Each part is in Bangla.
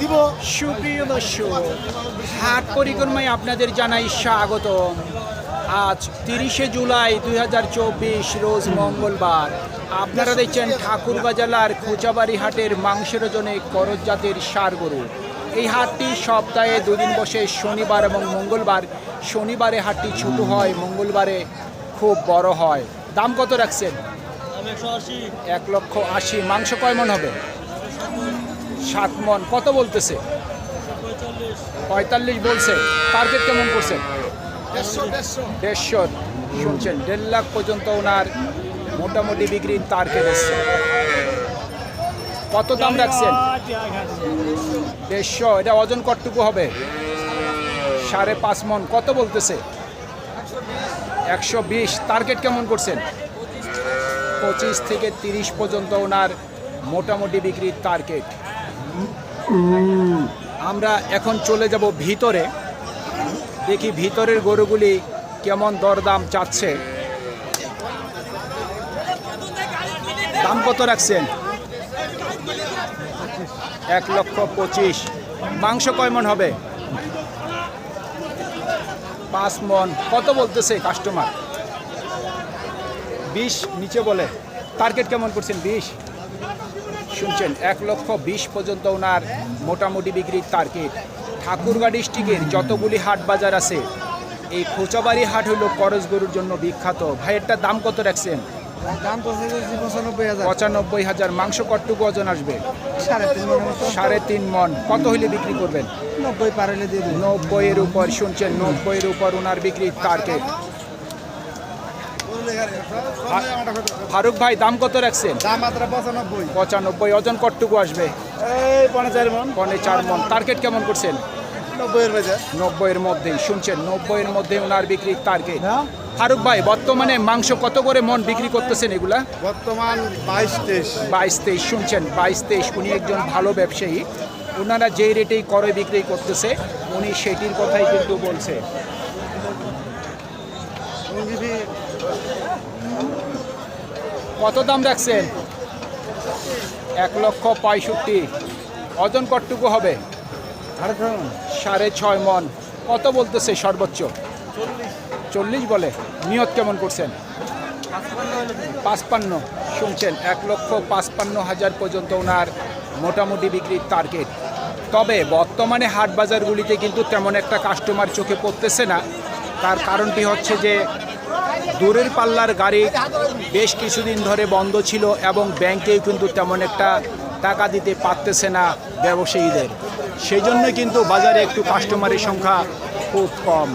দিব। সুপ্রিয় দর্শক হাট পরিক্রমায় আপনাদের জানাই স্বাগত আজ তিরিশে জুলাই দু হাজার চব্বিশ রোজ মঙ্গলবার। আপনারা দেখছেন ঠাকুরগাঁ জেলার খোঁচাবাড়ি হাটের মাংসের ওজনে করজ জাতের সার গরু। এই হাটটি সপ্তাহে দুদিন বসে শনিবার এবং মঙ্গলবার। শনিবারে হাটটি ছোট হয় মঙ্গলবারে খুব বড় হয়। দাম কত রাখছেন? এক লক্ষ আশি। মাংস কয় মন হবে? সাত মন। কত বলতেছে? পঁয়তাল্লিশ বলছে। টার্গেট কেমন করছেন দেড়শো শুনছেন দেড় লাখ পর্যন্ত ওনার মোটামুটি বিক্রির টার্গেট এসছে। কত দাম রাখছেন? দেড়শো। এটা ওজন কতটুকু হবে? সাড়ে পাঁচ মন। কত বলতেছে? একশো বিশ। টার্গেট কেমন করছেন? পঁচিশ থেকে তিরিশ পর্যন্ত ওনার মোটামুটি বিক্রির টার্গেট আমরা এখন চলে যাব ভিতরে। দেখি ভিতরের গরুগুলি কেমন দরদাম চাচ্ছে। দাম কত রাখছেন? এক লক্ষ পঁচিশ। মাংস কয় মন হবে? পাঁচ মন। কত বলতেছে কাস্টমার বিশ নিচে বলে। টার্গেট কেমন করছেন বিশ? শুনছেন এক লক্ষ বিশ পর্যন্ত ওনার মোটামুটি বিক্রির টার্গেট ঠাকুরগাঁ ডিস্ট্রিক্টের যতগুলি হাট বাজার আছে এই খোঁচাবাড়ি হাট হলো করজ গরুর জন্য বিখ্যাত। ভাইয়েরটার দাম কত রাখছেন? দাম পঁচানব্বই হাজার। মাংস কটটুকু ওজন আসবে? সাড়ে তিন মন। কত হইলে বিক্রি করবেন? নব্বই পার দিয়ে নব্বইয়ের উপর শুনছেন নব্বইয়ের উপর ওনার বিক্রির টার্গেট ফারুক ভাই দাম কত রাখছেন? দাম মাত্র পঁচানব্বই। পঁচানব্বই ওজন কটটুকু আসবে? এই পনেরো চার মন। চার মন। টার্গেট কেমন করছেন? নব্বইয়ের নব্বইয়ের মধ্যেই। শুনছেন নব্বইয়ের মধ্যে ওনার বিক্রির টার্গেট। ফারুক ভাই বর্তমানে মাংস কত করে মন বিক্রি করতেছেন এগুলা? বর্তমান বাইশ তেইশ। বাইশ তেইশ। শুনছেন বাইশ তেইশ উনি একজন ভালো ব্যবসায়ী। ওনারা যেই রেটেই করে বিক্রি করতেছে উনি সেটির কথাই কিন্তু বলছে। কত দাম রাখছেন? এক লক্ষ পঁয়ষট্টি। ওজন কতটুকু হবে? সাড়ে ছয় মন। কত বলতেছে সর্বোচ্চ? চল্লিশ। বলে। নিয়ত কেমন করছেন? পাঁচপান্ন শুনছেন এক লক্ষ পাঁচপান্ন হাজার পর্যন্ত ওনার মোটামুটি বিক্রির টার্গেট তবে বর্তমানে হাট বাজারগুলিতে কিন্তু তেমন একটা কাস্টমার চোখে পড়তেছে না। তার কারণটি হচ্ছে যে দূরের পাল্লার গাড়ি বেশ কিছুদিন ধরে বন্ধ ছিল এবং ব্যাংকেও কিন্তু তেমন একটা টাকা দিতে পারতেছে না ব্যবসায়ীদের। সেই জন্য কিন্তু বাজারে একটু কাস্টমারের সংখ্যা খুব কম।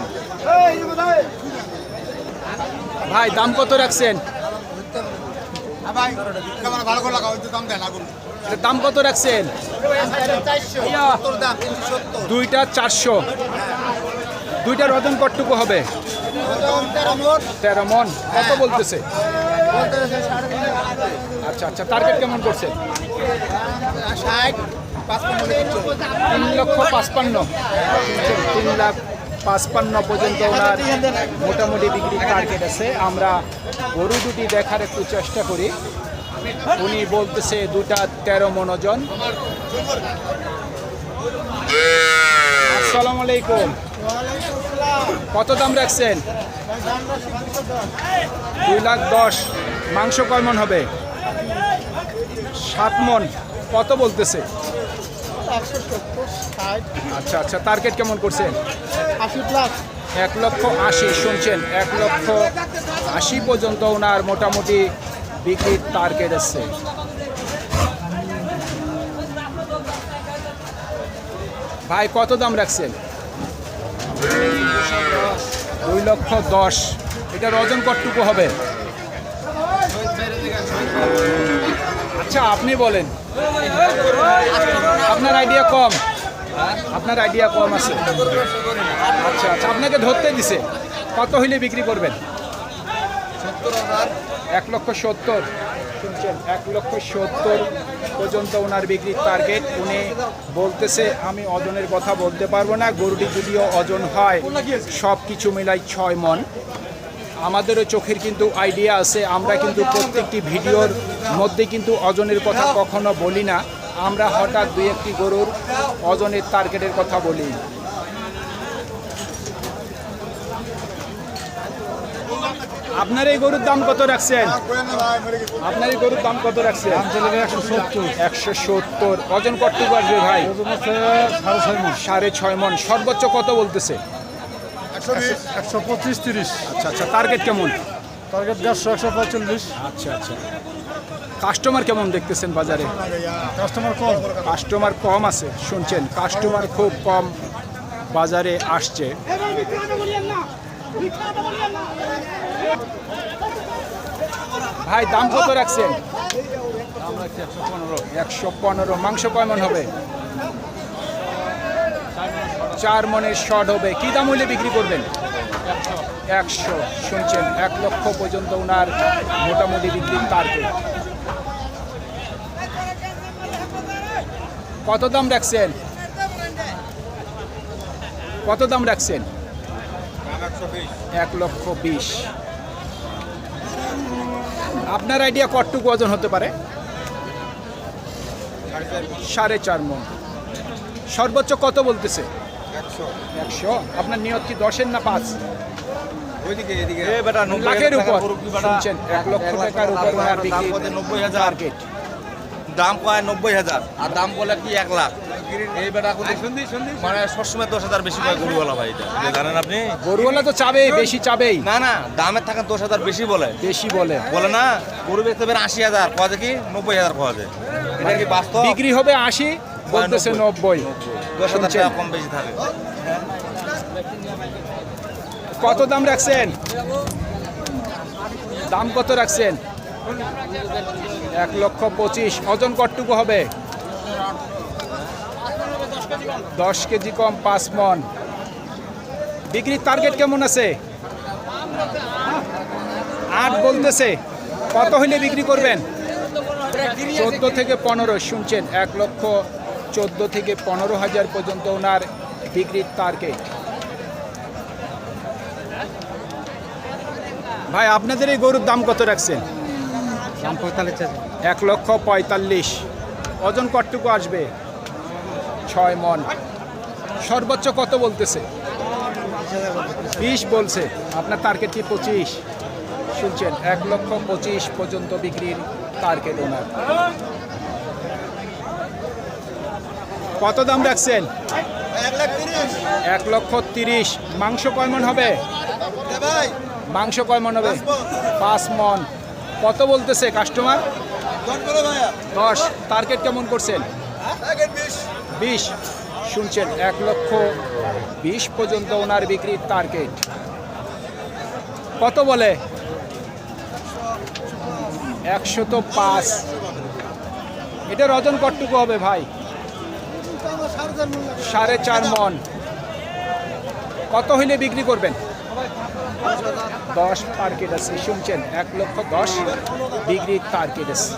ভাই, দাম কত রাখছেন? দাম কত রাখছেন? দুইটা চারশো। দুইটার ওজন কটটুকু হবে? তেরো মন। কত বলতেছে? আচ্ছা আচ্ছা টার্গেট কেমন করছে? ষাট তিন লক্ষ পাঁচপান্ন। তিন লাখ পাঁচপান্ন পর্যন্ত ওনার মোটামুটি বিক্রি টার্গেট আছে। আমরা গরু দুটি দেখার একটু চেষ্টা করি। উনি বলতেছে দুটা তেরো মনোজন আসসালামু আলাইকুম। কত দাম রাখছেন? দুই লাখ দশ। মাংস কয় মন হবে? সাত মন। কত বলতেছে? আচ্ছা আচ্ছা টার্গেট কেমন করছেন? এক লক্ষ আশি, শুনছেন? এক লক্ষ আশি পর্যন্ত ওনার মোটামুটি বিক্রির টার্গেট এসছে ভাই, কত দাম রাখছেন? দুই লক্ষ দশ। এটার ওজন কতটুকু হবে? আচ্ছা আপনি বলেন। আপনার আইডিয়া কম। আপনার আইডিয়া কম আছে। আচ্ছা আচ্ছা আপনাকে ধরতে দিছে। কত হইলে বিক্রি করবেন? এক লক্ষ সত্তর। শুনছেন, এক লক্ষ সত্তর পর্যন্ত ওনার বিক্রির টার্গেট উনি বলতেছে, আমি ওজনের কথা বলতে পারব না, গরুটি যদিও ওজন হয়, সব কিছু মিলাই ছয় মন। আমাদেরও চোখের কিন্তু আইডিয়া আছে, আমরা কিন্তু প্রত্যেকটি ভিডিওর মধ্যে কিন্তু ওজনের কথা কখনো বলি না। আমরা হঠাৎ দুই একটি গরুর ওজনের টার্গেটের কথা বলি। আপনার এই গরুর দাম কত রাখছেন? আপনার এই গরুর দাম কত রাখছেন? একশো সত্তর। একশো সত্তর। ওজন কতটুকু আসবে ভাই? সাড়ে ছয় সাড়ে ছয় মন। সর্বোচ্চ কত বলতেছে? একশো পঁচিশ তিরিশ। আচ্ছা আচ্ছা। টার্গেট কেমন? টার্গেট দেড়শো একশো পঁয়তাল্লিশ। আচ্ছা আচ্ছা। কাস্টমার কেমন দেখতেছেন বাজারে? কাস্টমার কম। কাস্টমার কম আছে। শুনছেন কাস্টমার খুব কম বাজারে আসছে। ভাই, দাম কত রাখছেন? একশো পনেরো, মাংস কেমন হবে? চার মনের শর্ট হবে। কি দাম হইলে বিক্রি করবেন? একশো, শুনছেন? এক লক্ষ পর্যন্ত ওনার মোটামুটি বিক্রির টার্গেট কত দাম রাখছেন? কত দাম রাখছেন? এক লক্ষ বিশ। আপনার আইডিয়া কতটুকু ওজন হতে পারে? সাড়ে চার মন। সর্বোচ্চ কত বলতেছে? একশো। আপনার নিয়ত কি দশের না পাঁচ? লাখের উপর। শুনছেন এক লক্ষ টাকার উপর টার্গেট দাম কয় নব্বই হাজার? আর দাম বলে কি এক লাখ? এই বেটা মানে সবসময় দশ হাজার বেশি কয় গরুওয়ালা ভাই এটা। এটা জানেন আপনি? গরুওয়ালা তো চাবেই বেশি চাবেই। না না দামের থাকা দশ হাজার বেশি বলে। বেশি বলে। বলে না গরু বেচতে আশি হাজার কয় কি? নব্বই হাজার কয় যায়। এটা কি বাস্তব? বিক্রি হবে আশি বলতেছে নব্বই। দশ হাজার টাকা কম বেশি থাকে। কত দাম রাখছেন? দাম কত রাখছেন? এক লক্ষ পঁচিশ। ওজন কতটুকু হবে? দশ কেজি কম পাঁচ মন। বিক্রির টার্গেট কেমন আছে? আট বলতেছে। কত হইলে বিক্রি করবেন? চোদ্দ থেকে পনেরো শুনছেন? এক লক্ষ চোদ্দ থেকে পনেরো হাজার পর্যন্ত ওনার বিক্রির টার্গেট ভাই আপনাদের এই গরুর দাম কত রাখছেন? এক লক্ষ পঁয়তাল্লিশ। ওজন কতটুকু আসবে? ছয় মন। সর্বোচ্চ কত বলতেছে? বিশ বলছে। আপনার টার্গেট কি পঁচিশ? শুনছেন এক লক্ষ পঁচিশ পর্যন্ত বিক্রির টার্গেট ওনার কত দাম রাখছেন? এক লক্ষ তিরিশ। মাংস কয় মন হবে? মাংস কয় মন হবে? পাঁচ মন। কত বলতেছে কাস্টমার দশ টার্গেট কেমন করছেন? বিশ। শুনছেন, এক লক্ষ বিশ পর্যন্ত ওনার বিক্রির টার্গেট কত বলে? একশো তো পাঁচ। এটার ওজন কতটুকু হবে ভাই? সাড়ে চার মন। কত হইলে বিক্রি করবেন? দশ টার্গেট আছে। শুনছেন, এক লক্ষ দশ বিক্রির টার্গেট আছে।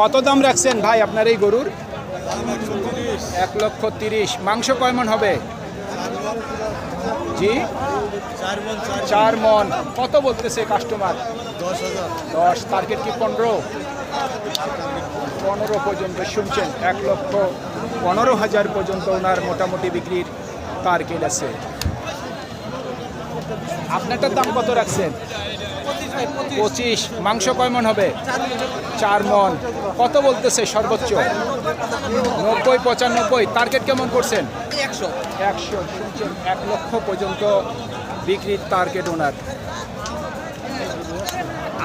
কত দাম রাখছেন ভাই আপনার এই গরুর? এক লক্ষ তিরিশ। মাংস কয় মন হবে? জি? চার মন কত বলতেছে কাস্টমার দশ টার্গেট কি পনেরো? পনেরো পর্যন্ত শুনছেন। এক লক্ষ পনেরো হাজার পর্যন্ত ওনার মোটামুটি বিক্রির টার্গেট আছে। আপনারটার দাম কত রাখছেন? পঁচিশ। মাংস কয় মন হবে? চার মন। কত বলতেছে সর্বোচ্চ? নব্বই পঁচানব্বই। টার্গেট কেমন করছেন? একশো। একশো। শুনছেন এক লক্ষ পর্যন্ত বিক্রির টার্গেট ওনার।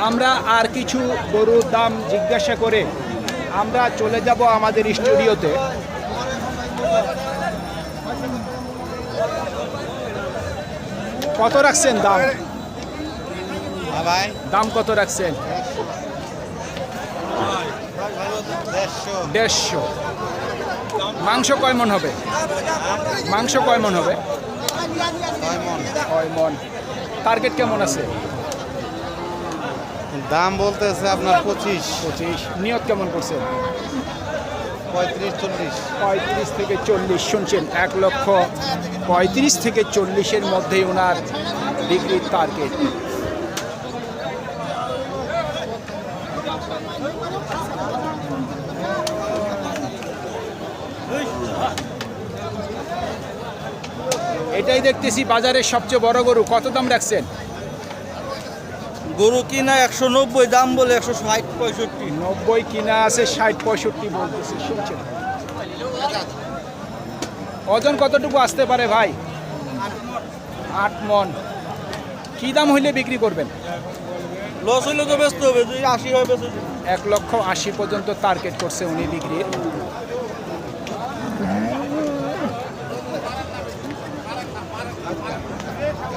আমরা আর কিছু গরুর দাম জিজ্ঞাসা করে আমরা চলে যাব আমাদের স্টুডিওতে। কত রাখছেন দাম? দাম কত রাখছেন? দেড়শো। মাংস কয় মন হবে? মাংস কয় মন হবে? ছয় মন। টার্গেট কেমন আছে? দাম বলতেছে আপনার পঁচিশ। পঁচিশ। নিয়ত কেমন করছেন? পঁয়ত্রিশ, চল্লিশ। পঁয়ত্রিশ থেকে চল্লিশ, শুনছেন, এক লক্ষ পঁয়ত্রিশ থেকে চল্লিশের মধ্যেই ওনার বিক্রির টার্গেট এটাই দেখতেছি বাজারের সবচেয়ে বড় গরু। কত দাম রাখছেন? গরু কিনা একশো নব্বই দাম বলে একশো ষাট পঁয়ষট্টি। নব্বই কিনা আছে ষাট পঁয়ষট্টি বলতেছে শুনছেন? ওজন কতটুকু আসতে পারে ভাই? আট মন। কি দাম হইলে বিক্রি করবেন? লস হইলে তো ব্যস্ত হবে যদি আশি হয় বেশি এক লক্ষ আশি পর্যন্ত টার্গেট করছে উনি বিক্রির।